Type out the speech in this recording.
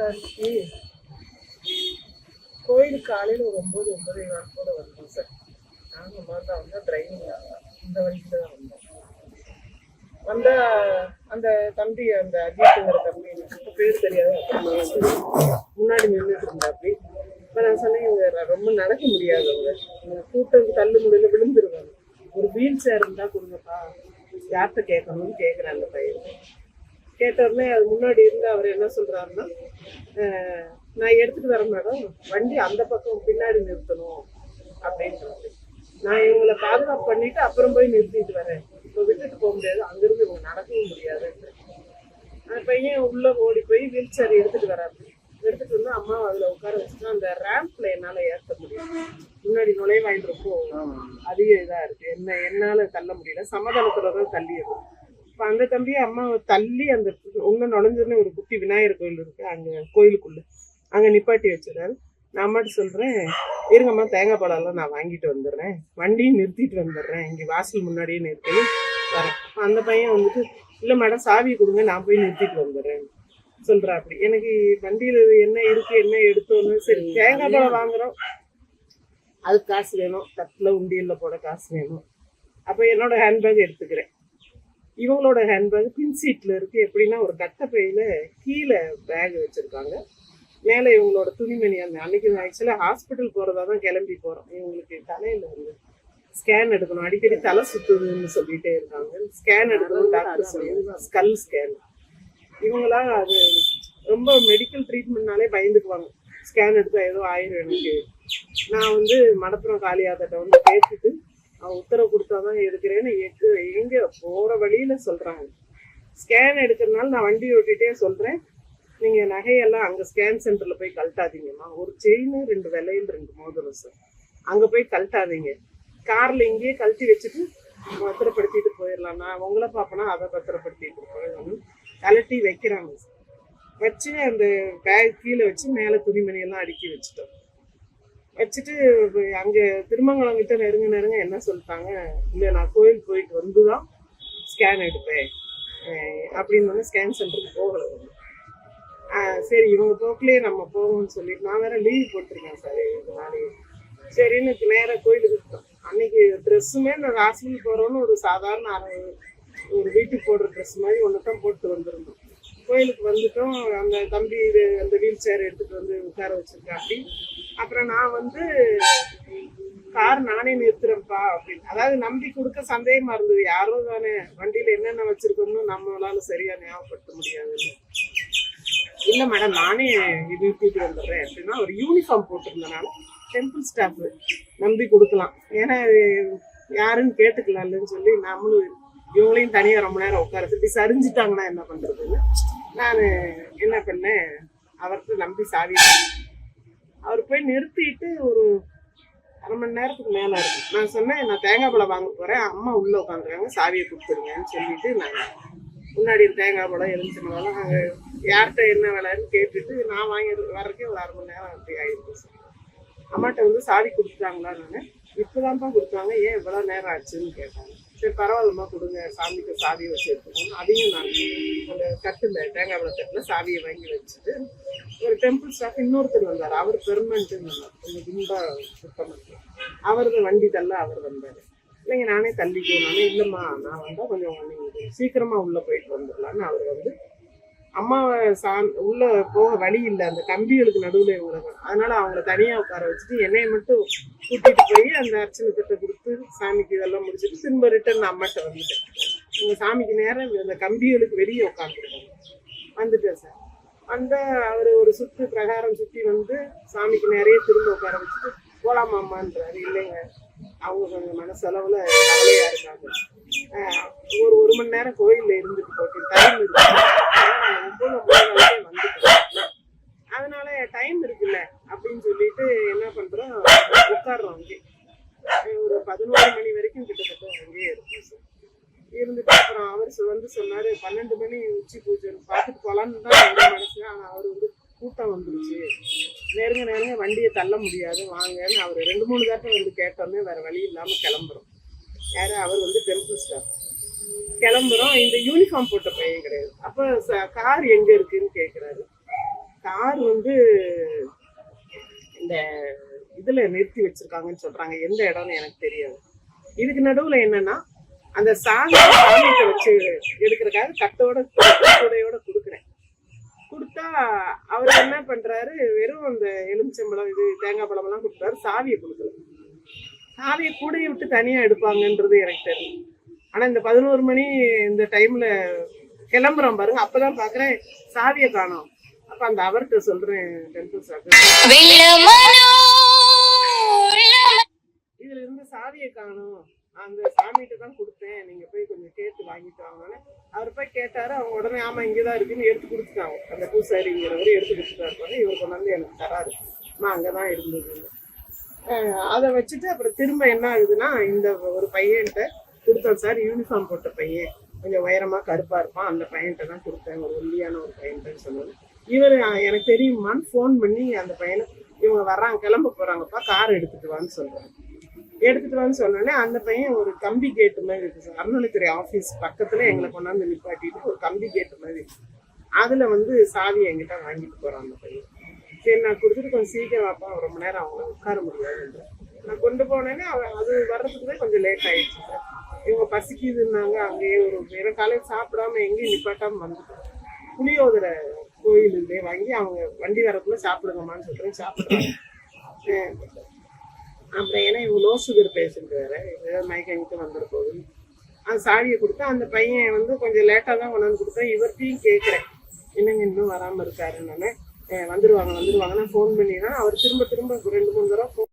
ராணிக்கு கோயிலுக்கு காலையில் ஒரு ஒம்பது ஒன்பது நாள் கூட வந்தோம் சார். நாங்கள் மாதிரி வந்தால் வந்தோம். டிரைவிங் இந்த வழியில் தான் வந்தோம். வந்தா அந்த தம்பி அந்த அஜித்துங்கிற தம்பி எனக்கு பேர் தெரியாது முன்னாடி நின்றுட்டு இருந்தா அப்படி இப்போ நான் சொன்னேன் இவங்க ரொம்ப நடக்க முடியாது அவங்க கூட்டம் தள்ளு முடியல விழுந்துருவாங்க. ஒரு வீல் சேர் இருந்தால் கொடுங்கப்பா. யார்கிட்ட கேட்கணும்னு கேட்குறேன் அந்த பையன். கேட்ட உடனே அது முன்னாடி இருந்து அவர் என்ன சொல்றாருன்னா "அஹ், நான் எடுத்துட்டு வரேன் மேடம். வண்டி அந்த பக்கம் பின்னாடி நிறுத்தணும். அப்படின்றாரு நான் இவங்களை பாதுகாப்பு பண்ணிட்டு அப்புறம் போய் நிறுத்திட்டு வரேன். இப்போ விட்டுட்டு போக முடியாது. அங்கிருந்து இவங்க நடக்கவும் முடியாது. அந்த பையன் உள்ள ஓடி போய் வீல் சேர் எடுத்துட்டு வராரு. எடுத்துட்டு வந்து அம்மா அதுல உட்கார வச்சுட்டு அந்த ரேம்ப்ல என்னால ஏற்ற முடியும் முன்னாடி நுழைவாயில் ரொம்ப அதிக இதா இருக்கு. என்ன என்னால தள்ள முடியல. சமாதானத்துல தான் தள்ளிடுது இப்ப அந்த தம்பியை அம்மா தள்ளி அந்த உள்ள நுழைஞ்சதுன்னு ஒரு குட்டி விநாயகர் கோயில் இருக்கு. அங்க கோயிலுக்குள்ள. அங்க நிப்பாட்டி வச்சிடறாரு. நான் அம்மாட்ட சொல்றேன் இருங்கம்மா தேங்காய் பழம்லாம் நான் வாங்கிட்டு வந்துடுறேன். வண்டியும் நிறுத்திட்டு வந்துடுறேன். இங்க வாசல் முன்னாடியே நிறுத்தி வரேன். அந்த பையன் வந்துட்டு இல்ல மேடம் சாவி கொடுங்க நான் போய் நிறுத்திட்டு வந்துடுறேன். சொல்றா அப்படி. எனக்கு வண்டியில என்ன இருக்கு என்ன எடுத்தோன்னு சரி தேங்காய் பழம் வாங்குறோம். அதுக்கு காசு வேணும். தட்டுல உண்டியல்ல போட காசு வேணும். அப்ப என்னோட ஹேண்ட்பேக் எடுத்துக்கிறேன். இவங்களோட ஹேண்ட்பேக் பின் சீட்ல இருக்கு. எப்படின்னா ஒரு கட்டை பையில கீழே பேக் வச்சிருக்காங்க. மேலே இவங்களோட துணிமணி அந்த அன்னைக்கு ஆக்சுவலாக ஹாஸ்பிட்டல் போறதா தான் கிளம்பி போறோம். இவங்களுக்கு தலையில வந்து ஸ்கேன் எடுக்கணும். அடிக்கடி தலை சுத்துதுன்னு சொல்லிட்டே இருக்காங்க. ஸ்கேன் எடுக்கணும் டாக்டர் சொல்லுவாங்க ஸ்கல் ஸ்கேன் இவங்களா அது ரொம்ப மெடிக்கல் ட்ரீட்மெண்ட்னாலே பயந்துக்குவாங்க. ஸ்கேன் எடுத்தா ஏதோ ஆயிரும் எனக்கு. நான் வந்து மடப்புறம் காளியாதட்ட வந்து கேட்டுட்டு அவன் உத்தரவு கொடுத்தாதான் எடுக்கிறேன்னு எங்க எங்க போற வழியில சொல்றாங்க. ஸ்கேன் எடுக்கிறதுனால நான் வண்டி ஓட்டிட்டே சொல்றேன். நீங்க நகையெல்லாம் அங்க ஸ்கேன் சென்டர்ல போய் கழட்டாதீங்கம்மா. ஒரு செயின் ரெண்டு விலையில் ரெண்டு மோதிரம் சார் அங்க போய் கழட்டாதீங்க. கார்ல இங்கேயே கழட்டி வச்சுட்டு பத்திரப்படுத்திட்டு போயிடலாம் நான் உங்களை பார்ப்பனா அதை பத்திரப்படுத்திட்டு போயிடணும் கழட்டி வைக்கிறாங்க சார் வச்சு அந்த பேக் கீழே வச்சு மேலே துணிமணி எல்லாம் அடுக்கி வச்சுட்டோம். வச்சுட்டு அங்கே திருமங்கலம் கிட்ட நெருங்க நெருங்க என்ன சொல்லிட்டாங்க இல்லை நான் கோயில் போயிட்டு வந்து தான் ஸ்கேன் எடுப்பேன். அப்படின்னு வந்து ஸ்கேன் சென்டருக்கு போகல சரி இவங்க போக்கிலே நம்ம போகணும்னு சொல்லிட்டு நான் வேற லீவ் போட்டிருக்கேன் சார் நாளை சரின்னு நேராக கோயிலுக்கு அன்னைக்கு ட்ரெஸ்ஸுமே நான் ஹாஸ்பிட்டல் போகிறோன்னு ஒரு சாதாரண அரை ஒரு வீட்டுக்கு போடுற ட்ரெஸ் மாதிரி ஒன்று தான் போட்டு வந்திருந்தோம். கோயிலுக்கு வந்துட்டோம். அந்த தம்பி இது அந்த வீல் சேர் எடுத்துட்டு வந்து உட்கார வச்சிருக்காப்படி அப்புறம் நான் வந்து கார் நானே நிறுத்துறேன்ப்பா அப்படின்னு. அதாவது நம்பி கொடுக்க சந்தேகமா இருந்தது. யாரோ தானே வண்டியில என்னென்ன வச்சிருக்கோம்னு நம்மளால சரியா ஞாபகப்படுத்த முடியாது. இல்ல மேடம் நானே நிறுத்திட்டு வந்துடுறேன். அப்படின்னா ஒரு யூனிஃபார்ம் போட்டிருந்தனால டெம்பிள் ஸ்டாஃப் நம்பி கொடுக்கலாம். ஏன்னா யாருன்னு யாருன்னு கேட்டுக்கலாம்லன்னு சொல்லி நம்மளும் இவங்களையும் தனியாக ரொம்ப நேரம் உட்கார இப்படி சரிஞ்சிட்டாங்கன்னா என்ன பண்றதுன்னு. நான் என்ன பண்ணேன் அவர்கிட்ட நம்பி சாவி அவர் போய் நிறுத்திட்டு ஒரு அரை மணி நேரத்துக்கு மேலே இருக்கும் நான் சொன்னேன் நான் தேங்காய் பழம் வாங்க போகிறேன் அம்மா உள்ளே உட்காந்துருக்காங்க சாவியை கொடுத்துருங்கன்னு சொல்லிட்டு நான் முன்னாடி தேங்காய் பழம் எலுமிச்சம்பழம் நாங்கள் யார்கிட்ட என்ன விலைன்னு கேட்டுட்டு நான் வாங்கி வர்றதுக்கே ஒரு அரை மணி நேரம் அப்படி ஆயிடுச்சு. அம்மாட்ட வந்து சாவி கொடுத்துட்டாங்களா நான் இப்போதான்ப்பா கொடுத்தாங்க ஏன் இவ்வளோ நேரம் ஆச்சுன்னு கேட்டாங்க. சரி பரவாயில்லம்மா கொடுங்க. சாமிக்கு சாவியை வச்சு எடுத்துக்கணும் அதையும் நான் அந்த தட்டில் தேங்காய் பழ தட்டில் சாவியை வாங்கி வச்சுட்டு ஒரு டெம்பிள் ஸ்டாஃப் இன்னொருத்தர் வந்தார். அவர் பெர்மனண்ட்டுன்னு கொஞ்சம் ரொம்ப சுத்தமாக அவரது வண்டி தள்ள அவர் வந்தார். இல்லைங்க நானே தள்ளிக்கோ நானே இல்லைம்மா நான் வந்தால் கொஞ்சம் நீங்கள் சீக்கிரமாக உள்ளே போயிட்டு வந்துடலான்னு அவர் வந்து அம்மாவை சா உள்ளே போக வழி இல்லை. அந்த கம்பிகளுக்கு நடுவில் இவங்க அதனால் அவங்கள தனியாக உட்கார வச்சுட்டு என்னையை மட்டும் கூட்டிகிட்டு போய் அந்த அர்ச்சனை திட்ட கொடுத்து சாமிக்கு இதெல்லாம் முடிச்சுட்டு திரும்ப ரிட்டர்ன் அம்மாட்ட வந்துட்டேன். உங்கள் சாமிக்கு நேரம் அந்த கம்பிகளுக்கு வெளியே உட்காந்துருக்காங்க வந்துட்டேன் சார். அந்த அவர் ஒரு சுற்று பிரகாரம் சுற்றி வந்து சாமிக்கு நிறைய திரும்ப உட்கார வச்சுட்டு போலாமாம்மான்றாரு இல்லைங்க. அவங்க கொஞ்சம் மனசளவில் கவலையாக இருக்காங்க. ஒரு ஒரு மணி நேரம் கோயிலில் இருந்துட்டு போட்டு டைம் இருக்கு. அதனால நான் அதனால டைம் இருக்குல்ல அப்படின்னு சொல்லிட்டு என்ன பண்ணுறோம் உட்காடுறோம் அங்கே. ஒரு பதினோரு மணி வரைக்கும் கிட்டத்தட்ட அங்கேயே இருப்போம் சார். இருந்துட்டு அப்புறம் அவர் வந்து சொன்னாரு பன்னெண்டு மணி உச்சி பூஜை பார்த்துட்டு போகலான்னு தான் என்னோட மனசு ஆனால் அவர் வந்து கூட்டம் வந்துருச்சு. நெருங்க நெருங்க வண்டியை தள்ள முடியாது வாங்கன்னு அவர் ரெண்டு மூணு தாட்டம் வந்து கேட்டோன்னே வேற வழி இல்லாம கிளம்புறோம். யாரு அவர் வந்து டெம்பிள் ஸ்டாஃப் கிளம்புறோம். இந்த யூனிஃபார்ம் போட்ட பையன் கிடையாது. அப்ப கார் எங்க இருக்குன்னு கேக்குறாரு. கார் வந்து இந்த இதுல நிறுத்தி வச்சிருக்காங்கன்னு சொல்றாங்க. எந்த இடம்னு எனக்கு தெரியாது. இதுக்கு நடுவுல என்னன்னா அந்த சாமி சாமிகிட்ட வச்சு எடுக்கிறக்காக கட்டோட கூடையோட கொடுக்குறேன். கொடுத்தா அவர் என்ன பண்றாரு? வெறும் அந்த எலுமிச்சம்பழம் இது தேங்காய் பழம் எல்லாம் கொடுக்குறாரு. சாவியை கொடுக்கல. சாவியை கூடையை விட்டு தனியா எடுப்பாங்கன்றது எனக்கு தெரியும் ஆனா இந்த பதினோரு மணி இந்த டைம்ல கிளம்புறோம் பாருங்க. அப்பதான் பாக்குறேன் சாவியை காணோம். அப்ப அந்த அவர்கிட்ட சொல்றேன் இதுல இருந்து சாவியை காணும். அந்த சாமிகிட்ட தான் கொடுத்தேன். நீங்க போய் கொஞ்சம் கேட்டு வாங்கிட்டு வாங்கன்னு. அவர் போய் கேட்டாரு. அவங்க உடனே ஆமா இங்கதான் இருக்குன்னு எடுத்து கொடுத்துட்டாங்க. அந்த பூசாரிங்கிறவரு எடுத்து கொடுத்துட்டாரு. பாருங்க இவர் கொண்டாந்து எனக்கு தராரு. நான் அங்கதான் இருந்தது. அதை வச்சுட்டு அப்புறம் திரும்ப என்ன ஆகுதுன்னா இந்த ஒரு பையன்கிட்ட கொடுத்தேன் சார். யூனிஃபார்ம் போட்ட பையன். கொஞ்சம் உயரமா கருப்பா இருப்பான். அந்த பையன்கிட்ட தான் கொடுத்தேன். ஒரு ஒல்லியான ஒரு பையன்கிட்ட சொன்னது இவர் எனக்கு தெரியுமான்னு ஃபோன் பண்ணி அந்த பையனை இவங்க வர்றாங்க கிளம்ப போறாங்கப்பா கார் எடுத்துட்டு வான்னு சொல்றாங்க எடுத்துட்டு வந்து சொன்னோடனே அந்த பையன் ஒரு கம்பி கேட்டு மாதிரி இருக்கு சார். அறநிலைத்துறை ஆஃபீஸ் பக்கத்துல எங்களை கொண்டாந்து நிப்பாட்டிட்டு ஒரு கம்பி கேட்டு மாதிரி இருக்கு. அதுல வந்து சாவி என்கிட்ட வாங்கிட்டு போறான் அந்த பையன். சரி நான் கொடுத்துட்டு கொஞ்சம் சீக்கிரம் வாப்பா ரொம்ப நேரம் அவங்கள உட்கார முடியாது நான் கொண்டு போனேனே அவன் அது வர்றதுக்குதான் கொஞ்சம் லேட் ஆயிடுச்சு சார். இவங்க பசிக்குதுன்னாங்க அங்கேயே ஒரு வெறும் காலையில் சாப்பிடாம எங்கேயும் நிப்பாட்டாம வந்துட்டோம் புளியோதரை கோயிலுலேயே வாங்கி அவங்க வண்டி வரக்குள்ள சாப்பிடுங்கம்மான்னு சொல்றேன் சாப்பிடுறாங்க. அப்புறம் ஏன்னா இவங்க லோ சுகர் பேஷண்ட் வேற. ஏதாவது மயக்கங்கிட்டு வந்துட போகுது அந்த சாவியை கொடுத்தா அந்த பையன் வந்து கொஞ்சம் லேட்டாக தான் கொண்டாந்து கொடுத்தா இவர்கிட்டையும் கேட்குறேன். என்னங்க இன்னும் வராமல் இருக்காருன்னு வந்துருவாங்க வந்துருவாங்க நான் ஃபோன் பண்ணிடுறேன் அவர் திரும்ப திரும்ப ரெண்டு மூணு தடவை ஃபோன்